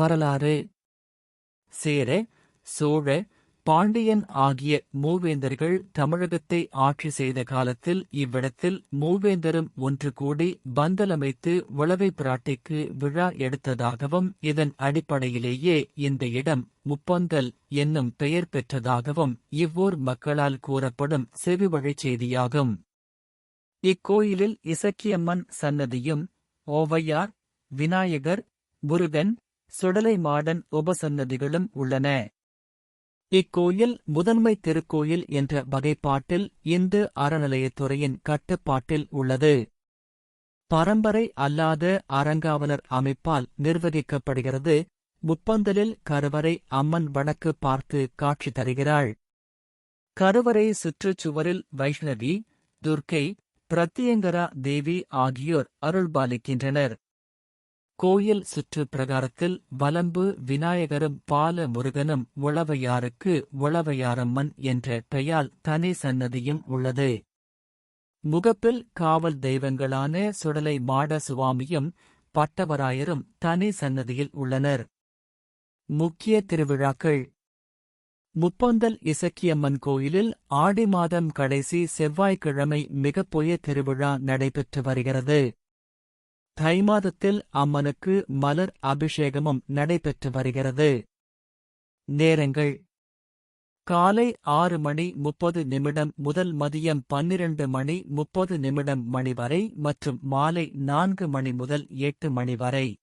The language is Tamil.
வரலாறு சேர சோழ பாண்டியன் ஆகிய மூவேந்தர்கள் தமிழகத்தை ஆட்சி செய்த காலத்தில் இவ்விடத்தில் மூவேந்தரும் ஒன்று கூடி பந்தலமைத்து உளவை பிராட்டிக்கு விழா எடுத்ததாகவும் இதன் அடிப்படையிலேயே இந்த இடம் முப்பந்தல் என்னும் பெயர் பெற்றதாகவும் இவ்வூர் மக்களால் கூறப்படும் செவிவழிச் செய்தியாகும். இக்கோயிலில் இசக்கியம்மன் சன்னதியும் ஓவையார் விநாயகர் முருகன் சுடலை மாடன் உபசன்னதிகளும் உள்ளன. இக்கோயில் முதன்மை திருக்கோயில் என்ற வகைப்பாட்டில் இந்து அறநிலையத்துறையின் கட்டுப்பாட்டில் உள்ளது. பரம்பரை அல்லாத அறங்காவலர் அமைப்பால் நிர்வகிக்கப்படுகிறது. முப்பந்தலில் கருவறை அம்மன் வடக்கு பார்த்து காட்சி தருகிறாள். கருவறை சுற்றுச்சுவரில் வைஷ்ணவி துர்க்கை பிரத்யங்கரா தேவி ஆகியோர் அருள்பாலிக்கின்றனர். கோயில் சுற்று பிரகாரத்தில் வலம்பு விநாயகரும் பால முருகனும் உளவையாருக்கு உளவையாரம்மன் என்ற பெயால் தனி சன்னதியும் உள்ளது. முகப்பில் காவல் தெய்வங்களான சுடலை மாட சுவாமியும் பட்டவராயரும் தனி சன்னதியில் உள்ளனர். முக்கிய திருவிழாக்கள். முப்பந்தல் இசக்கியம்மன் கோயிலில் ஆடி மாதம் கடைசி செவ்வாய்க்கிழமை மிகப்பொய திருவிழா நடைபெற்று வருகிறது. தை மாதத்தில் அம்மனுக்கு மலர் அபிஷேகமும் நடைபெற்று வருகிறது. நேரங்கள். காலை ஆறு மணி முப்பது நிமிடம் முதல் மதியம் பன்னிரண்டு மணி முப்பது நிமிடம் மணி வரை மற்றும் மாலை நான்கு மணி முதல் எட்டு மணி வரை.